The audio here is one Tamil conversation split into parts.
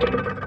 you.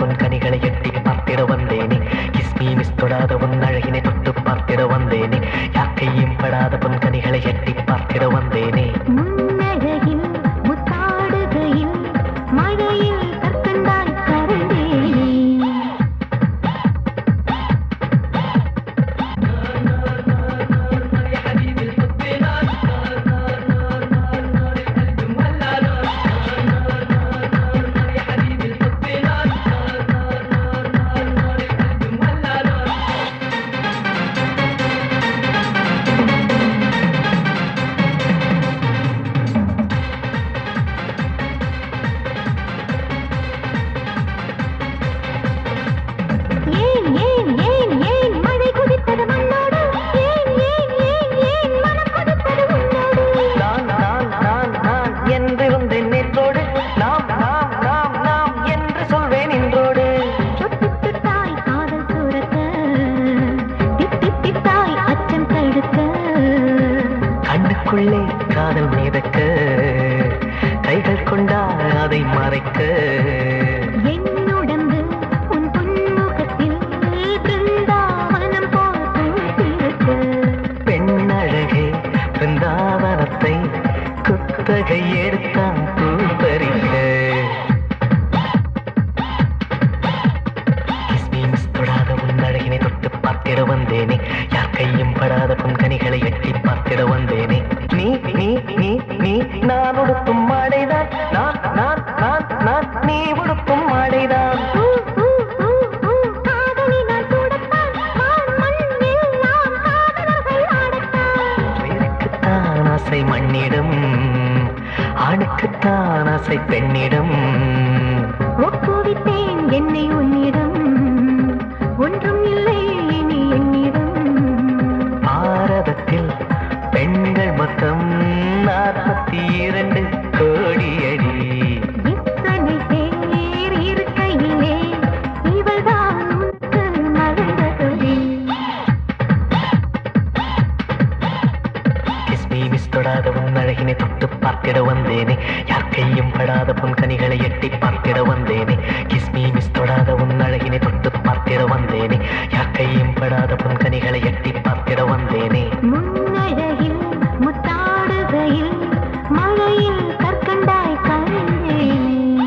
பொன் கனிகளை கைகள் கொண்டா அதை மறைக்க. என் உடம்பு உன் பொன்முகத்தில் பிருந்தாவனம் பெண்ணழகே பிருந்தாவனத்தை குத்தகை எடுத்தான் பூப்பறிக்க தொட்டு பார்த்திட வந்தேனே. யார் கையும் படாத பொன் கனிகளை எட்டி பார்த்திட வந்தேனே. நீ நீ நீ நீ நான் உடுத்தும் மாடைதான். நான் நான் நான் நான் நீ உடுத்தும் ஆசை மண்ணிடம் ஆணுக்குத்தான் ஆசை பெண்ணிடம். ஒப்புவித்தேன் என்னை உன்னிடம். உன் அழகினை தொட்டு பார்த்திட வந்தேனே. யார் கையும் படாத பொன் கனிகளை எட்டி பார்த்திட வந்தேனே. கிஸ்மி மிஸ் தொடாத உன் அழகினை தொட்டு பார்த்திட வந்தேனே. யார் கையும் படாத பொன்